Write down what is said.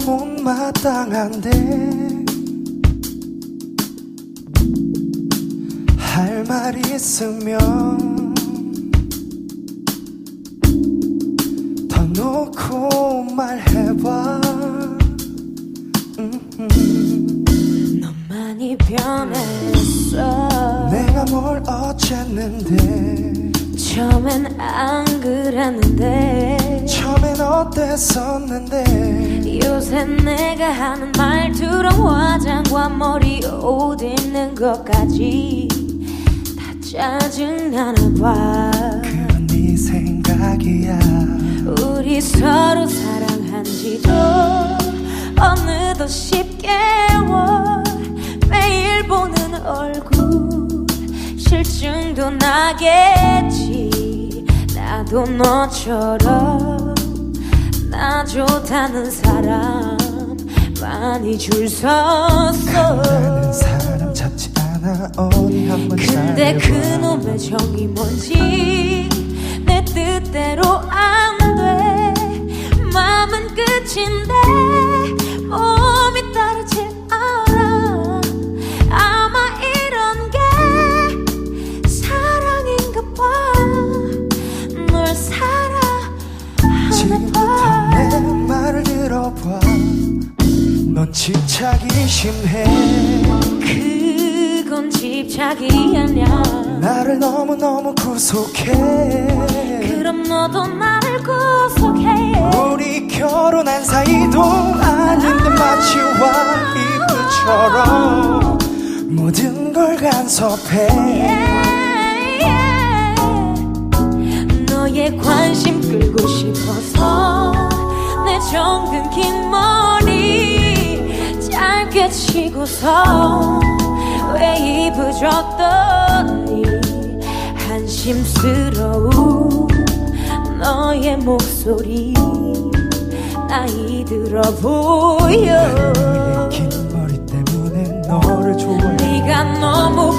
마땅한데 할 말 있으면 더 놓고 말해봐. 음, 넌 많이 변했어. 내가 뭘 어쨌는데? 처음엔 안 그랬는데. 처음엔 어땠었는데 요새 내가 하는 말투로 화장과 머리 옷 입는 것까지 다 짜증나나 봐. 그건 네 생각이야. 우리 서로 사랑한 지도 어느덧 10개월. 매일 보는 얼굴 실증도 나겠지. 나도 너처럼 나 좋다는 사람 많이 줄 섰어. 사람 잡지 않아. 어디 한번 근데 그놈의 정이 뭔지 집착이 심해. 그건 집착이 아니야. 나를 너무너무 구속해. 그럼 너도 나를 구속해. 우리 결혼한 사이도 아닌데 마치 와이프처럼 모든 걸 간섭해. 너의 관심 끌고 싶어서 내 정든 긴 짧게 치고서 웨이브 줬더니 한심스러운 너의 목소리 나이 들어 보여. 긴 머리 때문에 너를 좋아해. 네가 너무